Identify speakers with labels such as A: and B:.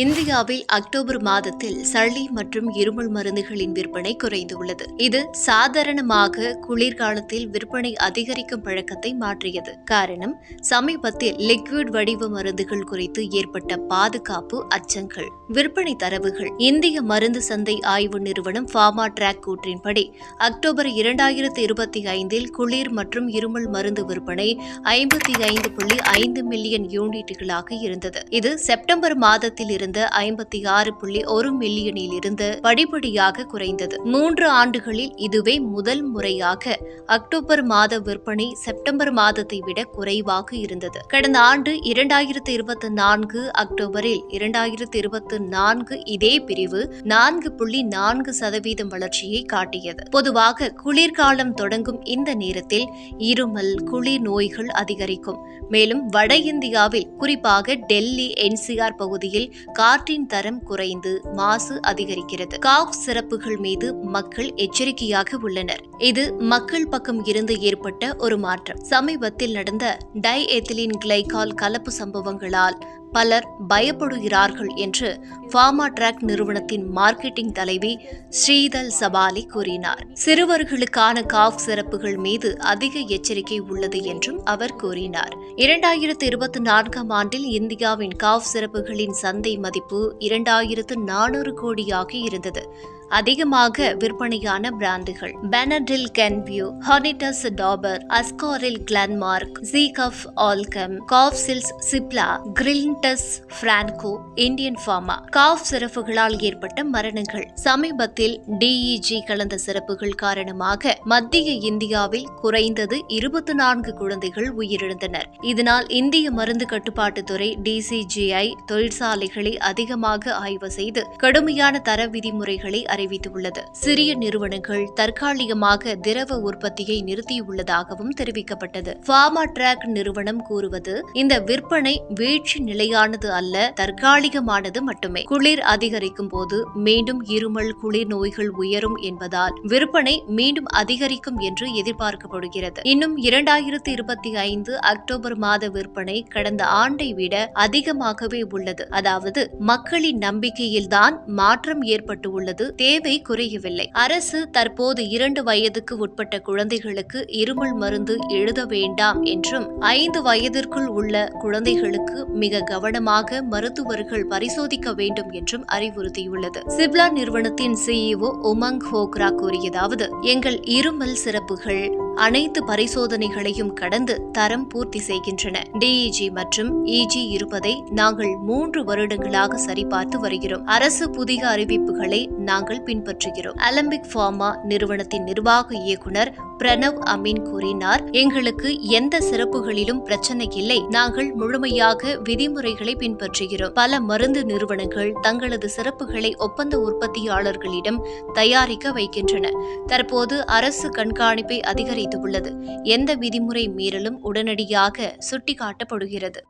A: இந்தியாவில் அக்டோபர் மாதத்தில் சளி மற்றும் இருமல் மருந்துகளின் விற்பனை குறைந்துள்ளது. இது சாதாரணமாக குளிர்காலத்தில் விற்பனை அதிகரிக்கும் பழக்கத்தை மாற்றியது. காரணம் சமீபத்தில் லிக்விட் வடிவ மருந்துகள் குறித்து ஏற்பட்ட பாதுகாப்பு அச்சங்கள். விற்பனை தரவுகள் இந்திய மருந்து சந்தை ஆய்வு நிறுவனம் ஃபார்மா ட்ராக் கூற்றின்படி அக்டோபர் இரண்டாயிரத்து இருபத்தி ஐந்தில் குளிர் மற்றும் இருமல் மருந்து விற்பனை ஐம்பத்தி ஐந்து புள்ளி ஐந்து மில்லியன் யூனிட்டுகளாக இருந்தது. இது செப்டம்பர் மாதத்தில் இருந்த ஐம்பத்தி ஆறு புள்ளி ஒரு மில்லியனில் இருந்து படிப்படியாக குறைந்தது. மூன்று ஆண்டுகளில் இதுவே முதல் முறையாக அக்டோபர் மாத விற்பனை செப்டம்பர் மாதத்தை விட குறைவாக இருந்தது. கடந்த ஆண்டு இரண்டாயிரத்தி இருபத்தி நான்கு அக்டோபரில் இரண்டாயிரத்தி இருபத்தி நான்கு இதே பிரிவு நான்கு புள்ளி நான்கு சதவீதம் வளர்ச்சியை காட்டியது. பொதுவாக குளிர்காலம் தொடங்கும் இந்த நேரத்தில் இருமல் குளிர் நோய்கள் அதிகரிக்கும். மேலும் வட இந்தியாவில் குறிப்பாக டெல்லி என்சிஆர் பகுதியில் காற்றின் தரம் குறைந்து மாசு அதிகரிக்கிறது. காஃப் சிறப்புகள் மீது மக்கள் எச்சரிக்கையாக உள்ளனர். இது மக்கள் பக்கம் இருந்து ஏற்பட்ட ஒரு மாற்றம். சமீபத்தில் நடந்த டை எத்திலின் கிளைகால் கலப்பு சம்பவங்களால் பலர் பயப்படுகிறார்கள் என்று ஃபார்மா ட்ராக் நிறுவனத்தின் மார்க்கெட்டிங் தலைவி ஸ்ரீதல் சபாலி கூறினார். சிறுவர்களுக்கான காஃப் சிறப்புகள் மீது அதிக எச்சரிக்கை உள்ளது என்றும் அவர் கூறினார். இரண்டாயிரத்து இருபத்தி நான்காம் ஆண்டில் இந்தியாவின் காஃப் சிறப்புகளின் சந்தை மதிப்பு இரண்டாயிரத்து நானூறு கோடியாக இருந்தது. அதிகமாக விற்பனையான பிராண்டுகள். Banner Kenvue Honitus Dabur Ascoril Glenmark Zecuf Alkem cough chills Cipla Grilinctus Franco Indian Pharma cough சிறப்புகளால் ஏற்பட்ட மரணங்கள். சமீபத்தில் டிஇஜி கலந்த சிறப்புகள் காரணமாக மத்திய இந்தியாவில் குறைந்தது இருபத்தி நான்கு குழந்தைகள் உயிரிழந்தனர். இதனால் இந்திய மருந்து கட்டுப்பாட்டுத்துறை டிசிஜிஐ தொழிற்சாலைகளை அதிகமாக ஆய்வு செய்து கடுமையான தர விதிமுறைகளை அறிவித்துள்ளது. சிறிய நிறுவனங்கள் தற்காலிகமாக திரவ உற்பத்தியை நிறுத்தியுள்ளதாகவும் தெரிவிக்கப்பட்டது. ஃபார்மா ட்ராக் நிறுவனம் கூறுவது இந்த விற்பனை வீழ்ச்சி நிலையானது அல்ல தற்காலிகமானது மட்டுமே. குளிர் அதிகரிக்கும் போது மீண்டும் இருமல் குளிர் நோய்கள் உயரும் என்பதால் விற்பனை மீண்டும் அதிகரிக்கும் என்று எதிர்பார்க்கப்படுகிறது. இன்னும் இரண்டாயிரத்தி இருபத்தி ஐந்து அக்டோபர் மாத விற்பனை கடந்த ஆண்டை விட அதிகமாகவே உள்ளது. அதாவது மக்களின் நம்பிக்கையில்தான் மாற்றம் ஏற்பட்டுள்ளது. தேவை குறையவில்லை. அரசு தற்போது இரண்டு வயதுக்கு உட்பட்ட குழந்தைகளுக்கு இருமல் மருந்து எழுத வேண்டாம் என்றும் ஐந்து வயதிற்குள் உள்ள குழந்தைகளுக்கு மிக கவனமாக மருத்துவர்கள் பரிசோதிக்க வேண்டும் என்றும் அறிவுறுத்தியுள்ளது. சிப்லா நிறுவனத்தின் சிஇஓ உமங் ஹோக்ரா கூறியதாவது எங்கள் இருமல் சிறப்புகள் அனைத்து பரிசோதனைகளையும் கடந்து தரம் பூர்த்தி செய்கின்றன. டிஇஜி மற்றும் இஜி இருப்பதை நாங்கள் மூன்று வருடங்களாக சரிபார்த்து வருகிறோம். அரசு புதிய அறிவிப்புகளை நாங்கள் பின்பற்றுகிறோம். அலம்பிக் ஃபார்மா நிறுவனத்தின் நிர்வாக இயக்குனர் பிரணவ் அமீன் கூறினார் எங்களுக்கு எந்த சிறப்புகளிலும் பிரச்சனை இல்லை. நாங்கள் முழுமையாக விதிமுறைகளை பின்பற்றுகிறோம். பல மருந்து நிறுவனங்கள் தங்களது சிறப்புகளை ஒப்பந்த உற்பத்தியாளர்களிடம் தயாரிக்க வைக்கின்றன. தற்போது அரசு கண்காணிப்பை அதிகரித்துள்ளது. எந்த விதிமுறை மீறலும் உடனடியாக சுட்டிக்காட்டப்படுகிறது.